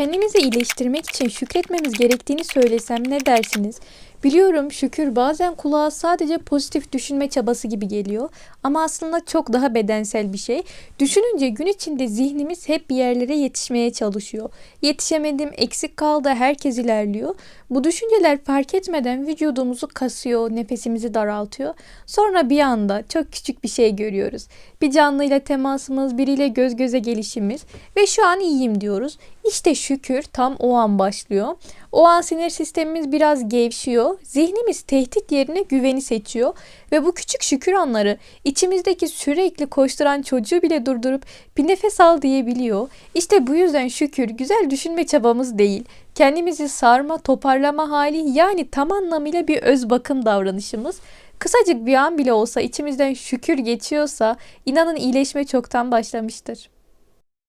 kendimizi iyileştirmek için şükretmemiz gerektiğini söylesem ne dersiniz? Biliyorum şükür bazen kulağa sadece pozitif düşünme çabası gibi geliyor ama aslında çok daha bedensel bir şey. Düşününce gün içinde zihnimiz hep bir yerlere yetişmeye çalışıyor. Yetişemedim, eksik kaldı, herkes ilerliyor. Bu düşünceler fark etmeden vücudumuzu kasıyor, nefesimizi daraltıyor. Sonra bir anda çok küçük bir şey görüyoruz. Bir canlıyla temasımız, biriyle göz göze gelişimiz ve şu an iyiyim diyoruz. İşte şükür tam o an başlıyor. O an sinir sistemimiz biraz gevşiyor. Zihnimiz tehdit yerine güveni seçiyor ve bu küçük şükür anları içimizdeki sürekli koşturan çocuğu bile durdurup bir nefes al diyebiliyor. İşte bu yüzden şükür güzel düşünme çabamız değil. Kendimizi sarma, toparlama hali yani tam anlamıyla bir öz bakım davranışımız. Kısacık bir an bile olsa içimizden şükür geçiyorsa inanın iyileşme çoktan başlamıştır.